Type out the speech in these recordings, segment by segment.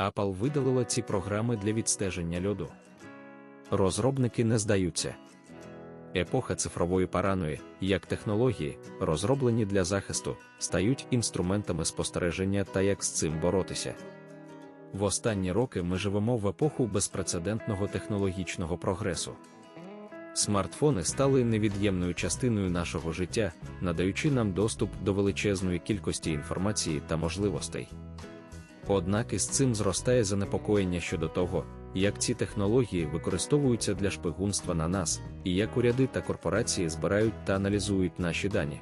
Apple видалила ці програми для відстеження льоду. Розробники не здаються. Епоха цифрової параної, як технології, розроблені для захисту, стають інструментами спостереження та як з цим боротися. В останні роки ми живемо в епоху безпрецедентного технологічного прогресу. Смартфони стали невід'ємною частиною нашого життя, надаючи нам доступ до величезної кількості інформації та можливостей. Однак із цим зростає занепокоєння щодо того, як ці технології використовуються для шпигунства на нас, і як уряди та корпорації збирають та аналізують наші дані.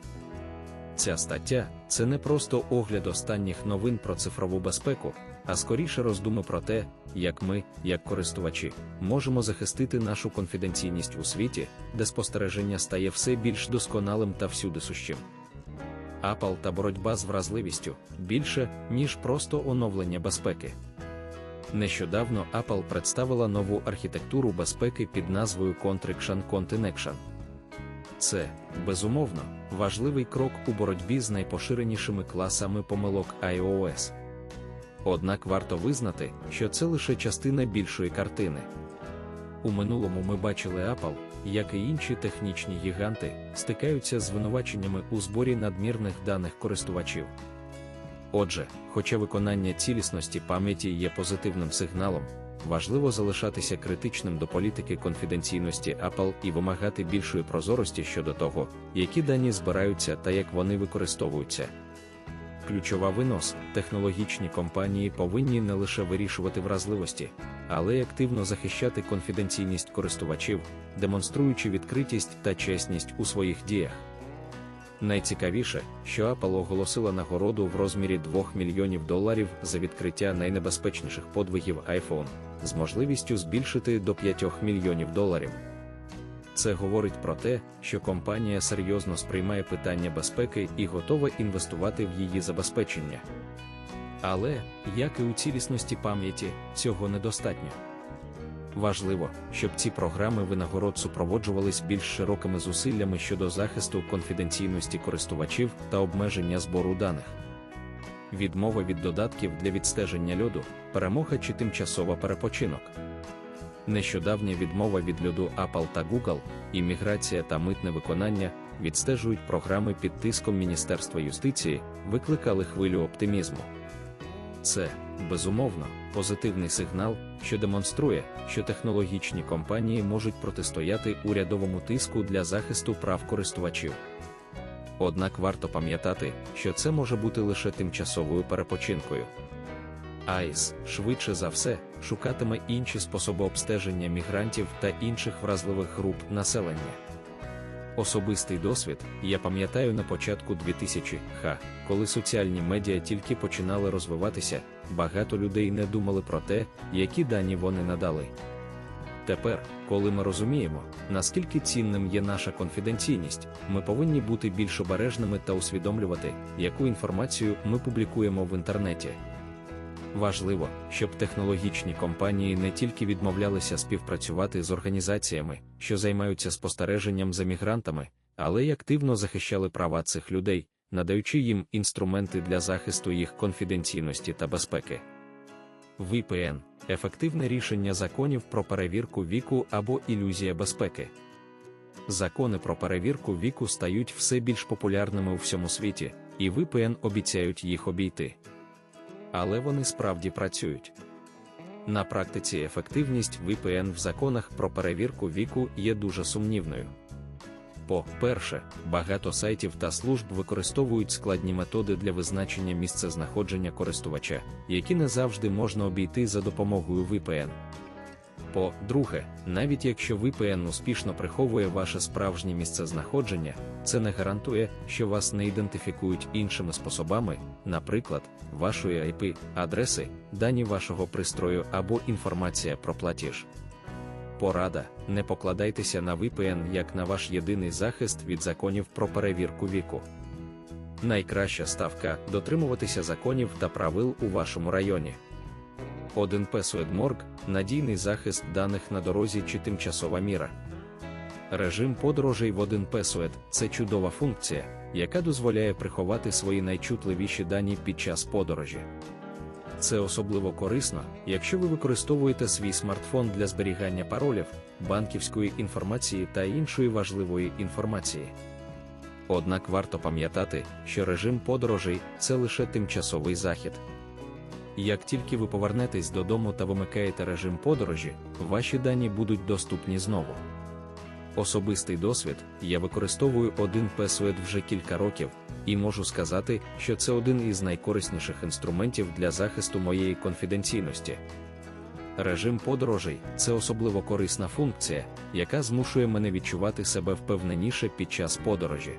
Ця стаття це не просто огляд останніх новин про цифрову безпеку, а скоріше роздуми про те, як ми, як користувачі, можемо захистити нашу конфіденційність у світі, де спостереження стає все більш досконалим та всюди сущим. Apple та боротьба з вразливістю більше, ніж просто оновлення безпеки. Нещодавно Apple представила нову архітектуру безпеки під назвою Contriction Continection. Це, безумовно, важливий крок у боротьбі з найпоширенішими класами помилок iOS. Однак варто визнати, що це лише частина більшої картини. У минулому ми бачили Apple, як і інші технічні гіганти, стикаються з звинуваченнями у зборі надмірних даних користувачів. Отже, хоча виконання цілісності пам'яті є позитивним сигналом, важливо залишатися критичним до політики конфіденційності Apple і вимагати більшої прозорості щодо того, які дані збираються та як вони використовуються. Ключова винос технологічні компанії повинні не лише вирішувати вразливості, але й активно захищати конфіденційність користувачів, демонструючи відкритість та чесність у своїх діях. Найцікавіше, що Apple оголосила нагороду в розмірі 2 мільйонів доларів за відкриття найнебезпечніших подвигів iPhone з можливістю збільшити до 5 мільйонів доларів. Це говорить про те, що компанія серйозно сприймає питання безпеки і готова інвестувати в її забезпечення. Але, як і у цілісності пам'яті, цього недостатньо. Важливо, щоб ці програми винагород супроводжувались більш широкими зусиллями щодо захисту конфіденційності користувачів та обмеження збору даних. Відмова від додатків для відстеження льоду, перемога чи тимчасова перепочинок. Нещодавня відмова від льоду Apple та Google, імміграція та митне виконання відстежують програми під тиском Міністерства юстиції, викликали хвилю оптимізму. Це, безумовно, позитивний сигнал, що демонструє, що технологічні компанії можуть протистояти урядовому тиску для захисту прав користувачів. Однак варто пам'ятати, що це може бути лише тимчасовою перепочинкою. АІС, швидше за все, шукатиме інші способи обстеження мігрантів та інших вразливих груп населення. Особистий досвід, я пам'ятаю на початку 2000 ха, коли соціальні медіа тільки починали розвиватися, багато людей не думали про те, які дані вони надали. Тепер, коли ми розуміємо, наскільки цінним є наша конфіденційність, ми повинні бути більш обережними та усвідомлювати, яку інформацію ми публікуємо в інтернеті. Важливо, щоб технологічні компанії не тільки відмовлялися співпрацювати з організаціями, що займаються спостереженням за мігрантами, але й активно захищали права цих людей, надаючи їм інструменти для захисту їх конфіденційності та безпеки. VPN ефективне рішення законів про перевірку віку або ілюзія безпеки. Закони про перевірку віку стають все більш популярними у всьому світі, і VPN обіцяють їх обійти але вони справді працюють. На практиці ефективність VPN в законах про перевірку віку є дуже сумнівною. По-перше, багато сайтів та служб використовують складні методи для визначення місцезнаходження користувача, які не завжди можна обійти за допомогою VPN. По-друге, навіть якщо VPN успішно приховує ваше справжнє місцезнаходження, це не гарантує, що вас не ідентифікують іншими способами, наприклад, вашої IP, адреси, дані вашого пристрою або інформація про платіж. Порада: не покладайтеся на VPN як на ваш єдиний захист від законів про перевірку віку. Найкраща ставка дотримуватися законів та правил у вашому районі. 1 Password надійний захист даних на дорозі чи тимчасова міра. Режим подорожей в 1 Password – це чудова функція, яка дозволяє приховати свої найчутливіші дані під час подорожі. Це особливо корисно, якщо ви використовуєте свій смартфон для зберігання паролів, банківської інформації та іншої важливої інформації. Однак варто пам'ятати, що режим подорожей це лише тимчасовий захід. Як тільки ви повернетесь додому та вимикаєте режим подорожі, ваші дані будуть доступні знову. Особистий досвід я використовую один Password вже кілька років, і можу сказати, що це один із найкорисніших інструментів для захисту моєї конфіденційності. Режим подорожей це особливо корисна функція, яка змушує мене відчувати себе впевненіше під час подорожі.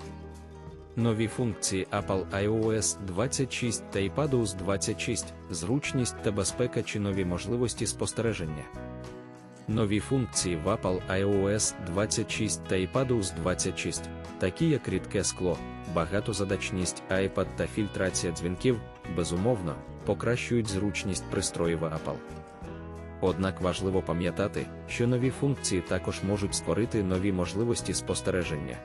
Нові функції Apple iOS 26 та iPadOS 26, зручність та безпека чи нові можливості спостереження. Нові функції в Apple iOS 26 та iPadOS 26, такі як рідке скло, багатозадачність iPad та фільтрація дзвінків, безумовно, покращують зручність пристроїв Apple. Однак важливо пам'ятати, що нові функції також можуть створити нові можливості спостереження.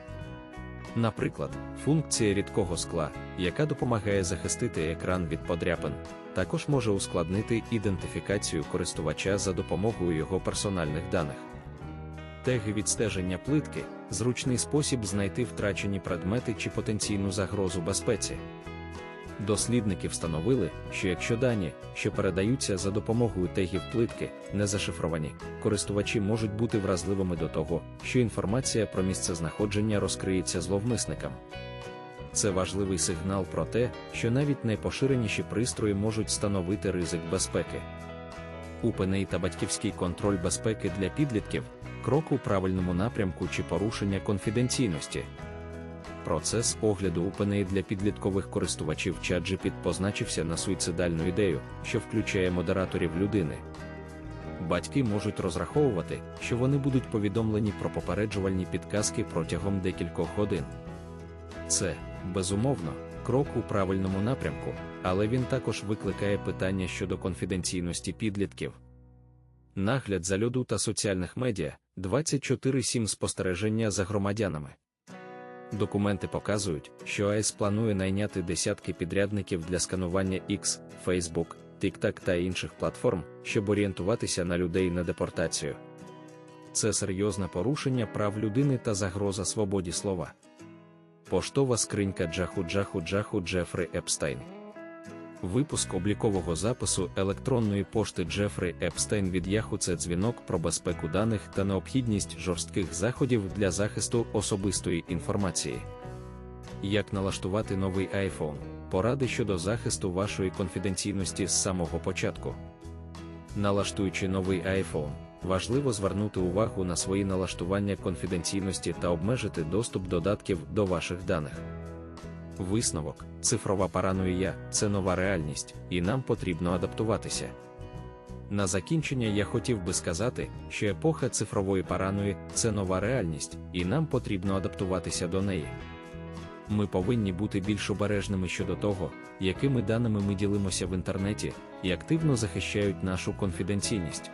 Наприклад, функція рідкого скла, яка допомагає захистити екран від подряпин, також може ускладнити ідентифікацію користувача за допомогою його персональних даних. Теги відстеження плитки зручний спосіб знайти втрачені предмети чи потенційну загрозу безпеці. Дослідники встановили, що якщо дані, що передаються за допомогою тегів плитки, не зашифровані, користувачі можуть бути вразливими до того, що інформація про місце знаходження розкриється зловмисникам. Це важливий сигнал про те, що навіть найпоширеніші пристрої можуть становити ризик безпеки. Упеней та батьківський контроль безпеки для підлітків крок у правильному напрямку чи порушення конфіденційності. Процес огляду упеней для підліткових користувачів ChatGPT позначився на суїцидальну ідею, що включає модераторів людини. Батьки можуть розраховувати, що вони будуть повідомлені про попереджувальні підказки протягом декількох годин. Це, безумовно, крок у правильному напрямку, але він також викликає питання щодо конфіденційності підлітків. Нагляд за льоду та соціальних медіа 24-7 спостереження за громадянами. Документи показують, що АЕС планує найняти десятки підрядників для сканування X, Facebook, TikTok та інших платформ, щоб орієнтуватися на людей на депортацію. Це серйозне порушення прав людини та загроза свободі слова. Поштова скринька Джаху Джаху Джаху Джефри Епстайн. Випуск облікового запису електронної пошти Джефрі Епстейн від Яху це дзвінок про безпеку даних та необхідність жорстких заходів для захисту особистої інформації. Як налаштувати новий iPhone? Поради щодо захисту вашої конфіденційності з самого початку. Налаштуючи новий iPhone, важливо звернути увагу на свої налаштування конфіденційності та обмежити доступ додатків до ваших даних. Висновок, цифрова параноїя це нова реальність, і нам потрібно адаптуватися. На закінчення я хотів би сказати, що епоха цифрової параної це нова реальність, і нам потрібно адаптуватися до неї. Ми повинні бути більш обережними щодо того, якими даними ми ділимося в інтернеті, і активно захищають нашу конфіденційність.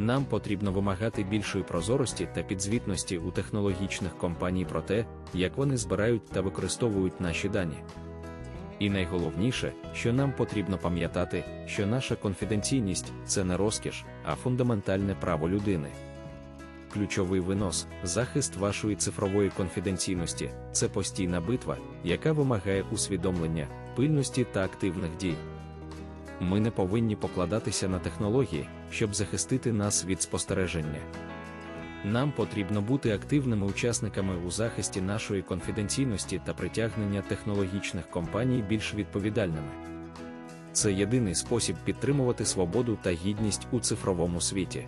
Нам потрібно вимагати більшої прозорості та підзвітності у технологічних компаній про те, як вони збирають та використовують наші дані. І найголовніше, що нам потрібно пам'ятати, що наша конфіденційність це не розкіш, а фундаментальне право людини. Ключовий винос, захист вашої цифрової конфіденційності це постійна битва, яка вимагає усвідомлення, пильності та активних дій. Ми не повинні покладатися на технології, щоб захистити нас від спостереження. Нам потрібно бути активними учасниками у захисті нашої конфіденційності та притягнення технологічних компаній більш відповідальними. Це єдиний спосіб підтримувати свободу та гідність у цифровому світі.